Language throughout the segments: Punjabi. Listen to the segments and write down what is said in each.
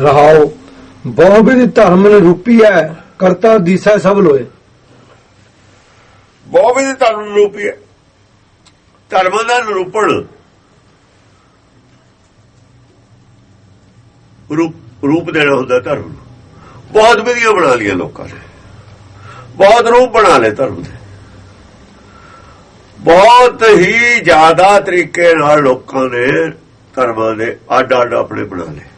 ਰਹਾਓ। ਬਹੁ ਵਿਧ ਧਰਮ ਨਿਰੂਪੀ ਹੈ, ਕਰਤਾ ਦੀਸਾ ਸਭ ਲੋਏ ਬਹੁਤ ਵੀ ਧਰਮ ਰੂਪੀ ਹੈ। ਧਰਮ ਦਾ ਨਿਰੂਪਣ। ਰੂਪ ਰੂਪ ਦੇਣਾ ਹੁੰਦਾ ਧਰਮ ਨੂੰ। ਬਹੁਤ ਵਿਧੀਆਂ ਬਣਾ ਲਈਆਂ ਲੋਕਾਂ ਨੇ। ਬਹੁਤ ਰੂਪ ਬਣਾ ਲਏ ਧਰਮ ਦੇ। ਬਹੁਤ ਹੀ ਜ਼ਿਆਦਾ ਤਰੀਕੇ ਨਾਲ ਲੋਕਾਂ ਨੇ ਧਰਮਾਂ ਦੇ ਅੱਡ ਅੱਡ ਆਪਣੇ ਬਣਾ ਲਏ।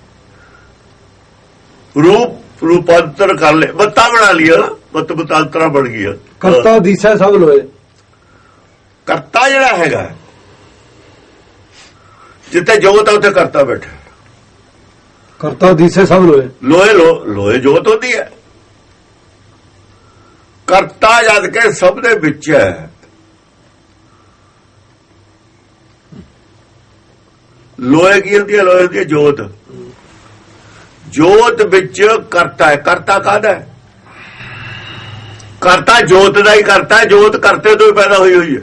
ਰੂਪ ਰੂਪਾਂਤਰ ਕਰ ਲਏ। ਬੱਤਾਂ ਬਣਾ ਲਈਆਂ ਬੱਤ ਬਤਾਂਤਰਾ ਬਣ ਗਈਆਂ। ਕਰਤਾ ਦੀਸੈ ਸਭ ਲੋਏ ਕਰਤਾ ਜਿਹੜਾ ਹੈਗਾ ਜਿੱਥੇ ਜੋਤ ਆ ਉੱਥੇ ਕਰਤਾ ਬੈਠਾ ਕਰਤਾ ਦੀਸੈ ਸਭ ਲੋਏ ਲੋਹੇ ਲੋ- ਲੋਹੇ ਜੋਤ ਹੁੰਦੀ ਹੈ। ਕਰਤਾ ਜਦ ਕੇ ਸਭ ਦੇ ਵਿੱਚ ਹੈ। ਲੋਹੇ ਕੀ ਹੁੰਦੀ ਹੈ? ਹੁੰਦੀ ਹੈ ਜੋਤ। ਜੋਤ ਵਿੱਚ ਕਰਤਾ ਹੈ। ਕਰਤਾ ਕਾਹਦਾ ਹੈ? ਕਰਤਾ ਜੋਤ ਦਾ ਹੀ ਕਰਤਾ ਜੋਤ ਕਰਤੇ ਤੋਂ ਹੀ ਪੈਦਾ ਹੋਈ ਹੋਈ ਹੈ।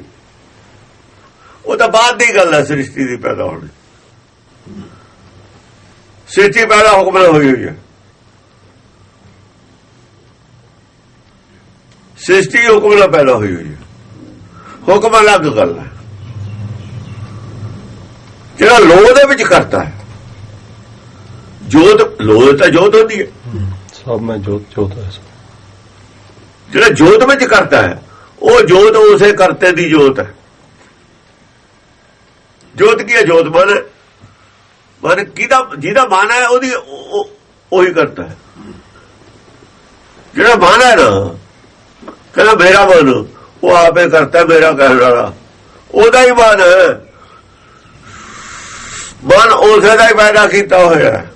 ਉਹ ਤਾਂ ਬਾਅਦ ਦੀ ਗੱਲ ਹੈ, ਸ੍ਰਿਸ਼ਟੀ ਦੀ ਪੈਦਾ ਹੋਣੀ ਸ੍ਰਿਸ਼ਟੀ ਪੈਦਾ ਹੁਕਮ ਨਾਲ ਹੋਈ ਹੋਈ ਹੈ। ਸ੍ਰਿਸ਼ਟੀ ਹੁਕਮ ਨਾਲ ਪੈਦਾ ਹੋਈ ਹੋਈ ਹੈ। ਹੁਕਮ ਅਲੱਗ ਗੱਲ ਹੈ। ਜਿਹੜਾ ਲੋਹ ਦੇ ਵਿੱਚ ਕਰਤਾ ਹੈ ਜੋਤ ਲੋਹ ਤਾਂ ਜੋਤ ਹੁੰਦੀ ਹੈ। ਸਭ ਮੈਂ ਜੋਤ ਜੋਤ ਹੈ ਜਿਹੜਾ ਜੋਤ ਵਿੱਚ ਕਰਤਾ ਹੈ ਉਹ ਜੋਤ ਉਸੇ ਕਰਤੇ ਦੀ ਜੋਤ ਹੈ। ਜੋਤ ਕੀ ਹੈ? ਜੋਤ ਮਨ। ਮਨ ਕਿਹਦਾ ਜਿਹਦਾ ਮਨ ਹੈ ਉਹਦੀ ਉਹ- ਕਰਤਾ ਹੈ। ਜਿਹੜਾ ਮਨ ਹੈ ਨਾ ਕਹਿੰਦਾ ਮੇਰਾ ਮਨ ਉਹ ਆਪੇ ਕਰਤਾ ਮੇਰਾ ਕਹਿਣ ਵਾਲਾ। ਉਹਦਾ ਹੀ ਮਨ ਹੈ। ਮਨ ਉਸੇ ਦਾ ਹੀ ਪੈਦਾ ਕੀਤਾ ਹੋਇਆ ਹੈ।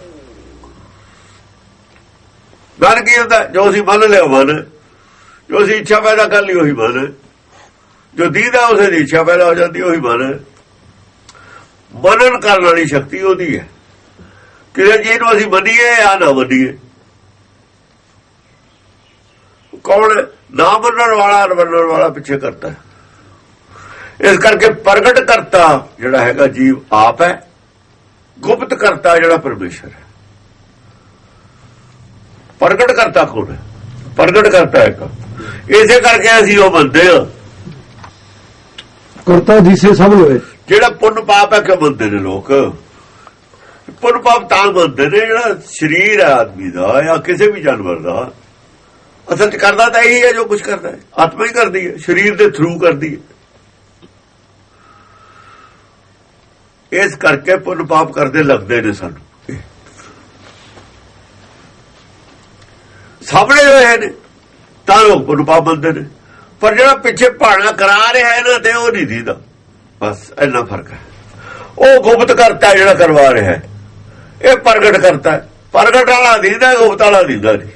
ਮਨ ਕੀ ਹੁੰਦਾ? ਜੋ ਅਸੀਂ ਮੰਨ ਲਿਆ ਮਨ। ਜੋ ਅਸੀਂ ਇੱਛਾ ਪੈਦਾ ਕਰ ਲਈ ਉਹੀ ਮਨ। ਜੋ ਦੀਦਾ ਉਸੇ ਦੀ ਇੱਛਾ ਪੈਦਾ ਹੋ ਜਾਂਦੀ ਉਹੀ ਮਨ। ਹੈ। ਮਨਨ ਕਰਨ ਵਾਲੀ ਸ਼ਕਤੀ ਉਹਦੀ ਹੈ। ਕਿਸੇ ਚੀਜ਼ ਨੂੰ ਅਸੀਂ ਮੰਨੀਏ ਜਾਂ ਨਾ ਮੰਨੀਏ? ਕੌਣ ਨਾ ਮੰਨਣ ਵਾਲਾ ਮੰਨਣ ਵਾਲਾ ਪਿੱਛੇ ਕਰਤਾ ਇਸ ਕਰਕੇ ਪ੍ਰਗਟ ਕਰਤਾ ਜਿਹੜਾ ਹੈਗਾ ਜੀਵ ਆਪ ਹੈ। ਗੁਪਤ ਕਰਤਾ ਜਿਹੜਾ ਪਰਮੇਸ਼ਰ ਹੈ। ਪ੍ਰਗਟ ਕਰਤਾ ਕੌਣ ਹੈ ਪ੍ਰਗਟ ਕਰਤਾ ਕੌਣ? ਇਸੇ ਕਰਕੇ ਅਸੀਂ ਉਹ ਮੰਨਦੇ ਹਾਂ ਕਰਤਾ ਦੀਸੈ ਸਭ ਲੋਏ ਜਿਹੜਾ ਪੁੰਨ ਪਾਪ ਹੈ ਕਿ ਮੰਨਦੇ ਨੇ ਲੋਕ। ਪੁੰਨ ਪਾਪ ਤਾਂ ਮੰਨਦੇ ਨੇ ਜਿਹੜਾ ਸਰੀਰ ਹੈ ਆਦਮੀ ਦਾ ਜਾਂ ਕਿਸੇ ਵੀ ਜਾਨਵਰ ਦਾ। ਅਸਲ ਚ ਕਰਦਾ ਤਾਂ ਇਹੀ ਹੈ ਜੋ ਕੁਝ ਕਰਦਾ ਹੈ। ਆਤਮਾ ਹੀ ਕਰਦੀ ਹੈ। ਸਰੀਰ ਦੇ ਥਰੂ ਕਰਦੀ ਹੈ। ਇਸ ਕਰਕੇ ਪੁੰਨ ਪਾਪ ਕਰਦੇ ਲੱਗਦੇ ਨੇ ਸਾਨੂੰ। ਸਾਹਮਣੇ ਹੋਏ ਨੇ, ਤਾਂ ਲੋਕ ਪੁੰਨ ਪਾਪ ਨੇ। ਪਰ ਜਿਹੜਾ ਪਿੱਛੇ ਭਾਣਾ ਕਰਾ ਰਿਹਾ ਇਹਨਾਂ ਤੇ ਉਹ ਨਹੀਂ ਦੀਦਾ। ਬਸ ਇੰਨਾ ਫ਼ਰਕ ਹੈ। ਉਹ ਗੁਪਤ ਕਰਤਾ ਜਿਹੜਾ ਕਰਵਾ ਰਿਹਾ ਇਹ ਪ੍ਰਗਟ ਕਰਤਾ ਪ੍ਰਗਟ ਵਾਲਾ ਦੀਦਾ, ਗੁਪਤ ਵਾਲਾ ਦੀਦਾ ਨਹੀਂ।